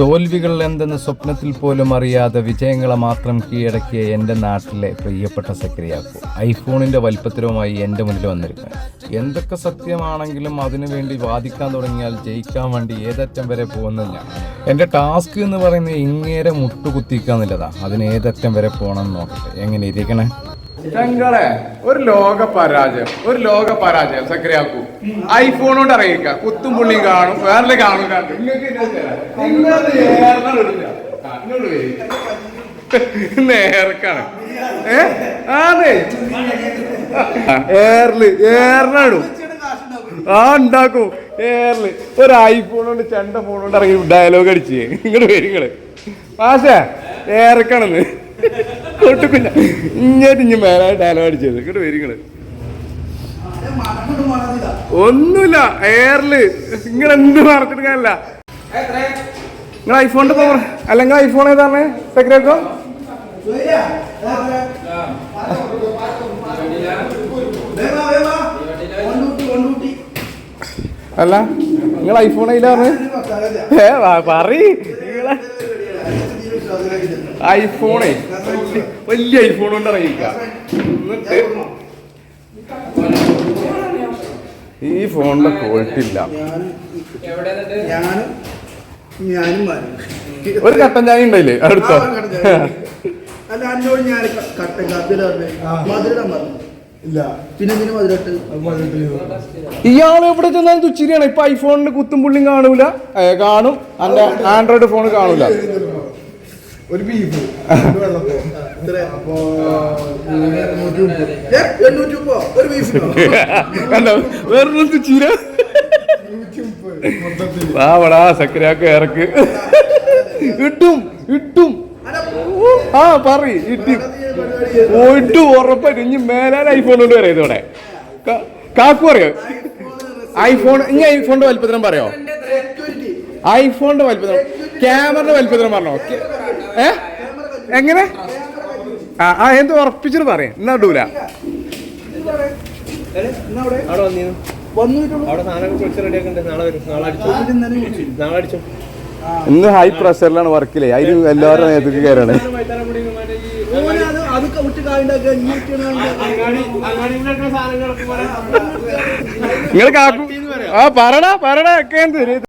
തോൽവികൾ എന്തെന്ന് സ്വപ്നത്തിൽ പോലും അറിയാതെ വിജയങ്ങളെ മാത്രം കീഴടക്കിയ എന്റെ നാട്ടിലെ പ്രിയപ്പെട്ട സക്രിയാക്കു. ഐഫോണിന്റെ വലിപ്പത്തിലുമായി എന്റെ മുന്നിൽ വന്നിരിക്കുന്നു എന്തൊക്കെ സത്യമാണെങ്കിലും അതിനുവേണ്ടി വാദിക്കാൻ തുടങ്ങിയാൽ ജയിക്കാൻ വേണ്ടി ഏതറ്റം വരെ പോകുന്നില്ല. എന്റെ ടാസ്ക് എന്ന് പറയുന്നത് ഇങ്ങേരെ മുട്ടുകുത്തിക്കാന്നുള്ളതാ അതിന് ഏതറ്റം വരെ പോകണം എന്ന് നോക്കട്ടെ. എങ്ങനെ ഇരിക്കണേ? ഞങ്ങളെ ഒരു ലോക പരാജയം ഒരു ലോക പരാജയം സക്രിയാക്കൂ. ഐഫോൺ കൊണ്ട് അറിയിക്ക കുത്തും പുള്ളിയും കാണും വേറെ കാണും. നേർക്കാണ്. ഏ? അതെ ഏറിൽ ഏറിനാടും ആ ഉണ്ടാക്കും. ഏറിൽ ഒരു ഐഫോൺ കൊണ്ട് ചെണ്ട ഫോൺ കൊണ്ട് ഇറങ്ങി ഡയലോഗ് അടിച്ച്. ഇങ്ങോട്ട് വരും നിങ്ങൾ മാഷേ ഏറക്കാണെന്ന് കൊട്ടുക്കുഞ്ഞ ഇങ്ങോട്ട് ഇഞ്ഞ് മേലെ ഡയലോഗ് അടിച്ചത്. ഇങ്ങോട്ട് വരും നിങ്ങൾ ഒന്നുമില്ല എയറിൽ നിങ്ങൾ എന്ത് മറച്ചെടുക്കാനല്ല നിങ്ങൾ ഐഫോണിന്റെ പവർ അല്ലെങ്കിൽ ഐഫോൺ ഏതാണ് സെക്രട്ടറിക്കോ? അല്ല നിങ്ങൾ ഐഫോൺ ഏതാണ് ഏ പറ ഐഫോണേ? വലിയ- ഐഫോൺ കൊണ്ട് ഇറങ്ങിക്ക ഈ ഫോണിന്റെ ക്വാളിറ്റി ഇല്ല. ഒരു കട്ടൻ ചായ ഉണ്ടായില്ലേ അടുത്തോ? ഇയാൾ എവിടെ ചെന്നാലും തുച്ചിരിയാണ്. ഇപ്പൊ ഐഫോണിന്റെ കുത്തും പുള്ളിയും കാണൂല. കാണും. ആൻഡ്രോയിഡ് ഫോൺ കാണൂല. ഒരു ബീഫ്. ഒരു ബീഫ് വാവടാ ഇറക്ക്. ഇട്ടും ഇട്ടും ആ പറ ഇട്ടും പോയിട്ട് ഉറപ്പായിട്ട് ഇനി മേലാൽ ഐഫോൺ കൊണ്ട് വരാം ഇതോടെ. കാക്കു പറയോ? ഐഫോൺ ഇനി ഐഫോണിന്റെ വലിപ്പത്തിനും പറയോ? ഐഫോണിന്റെ വലിപ്പത്തിനും ക്യാമറയുടെ വലിപ്പത്തിനും പറഞ്ഞോ? ഏ? എങ്ങനെ? ആ ആ എന്ത് ഉറപ്പിച്ചിട്ട് പറയാം. എന്നാ ഇടൂല. ഇന്ന് ഹൈ പ്രഷറിലാണ് വർക്കില്ലേ അതിന് എല്ലാവരും നേതൃത്വം കയറാണ്. നിങ്ങൾ കാക്കു ആ പറടാ പറടാ ഒക്കെ എന്ത്?